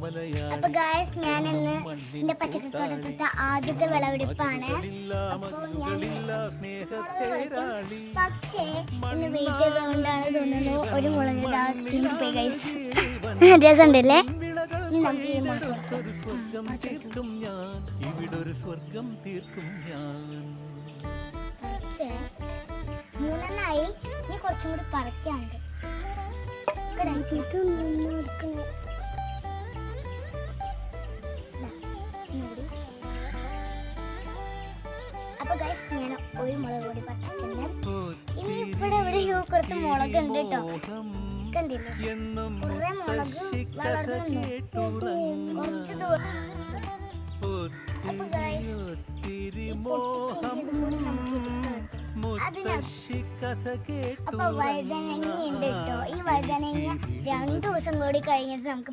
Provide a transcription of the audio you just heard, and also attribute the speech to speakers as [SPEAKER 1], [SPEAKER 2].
[SPEAKER 1] അപ്പൊ ഗായസ് ഞാൻ ഇന്ന് എന്റെ പച്ചക്കറി തോട്ടത്തിലത്തെ ആദ്യത്തെ വിളവെടുപ്പാണ്. പക്ഷേ ഇന്ന് വെയിറ്റ് ചെയ്തുകൊണ്ടാണ് തോന്നുന്നു ഒരു മുളക് ഇതാ ചീഞ്ഞിപ്പോയി ഗൈസ് രസമുണ്ടല്ലേ? ഇനി കുറച്ചും കൂടി പറിക്കാണ്ട് ഇവിടെ നിന്നു എടുക്കുന്നു ഇവിടെ കുറച്ച് മുളക് ഉണ്ട് കേട്ടോ. കണ്ടില്ലേ
[SPEAKER 2] എന്നും
[SPEAKER 1] കുറെ മുളക് വളർന്നു കുറച്ച് ദൂരം അപ്പൊ വഴുതനങ്ങ ഉണ്ട് കേട്ടോ. ഈ വഴുതനങ്ങ രണ്ടു ദിവസം കൂടി കഴിഞ്ഞിട്ട് നമുക്ക്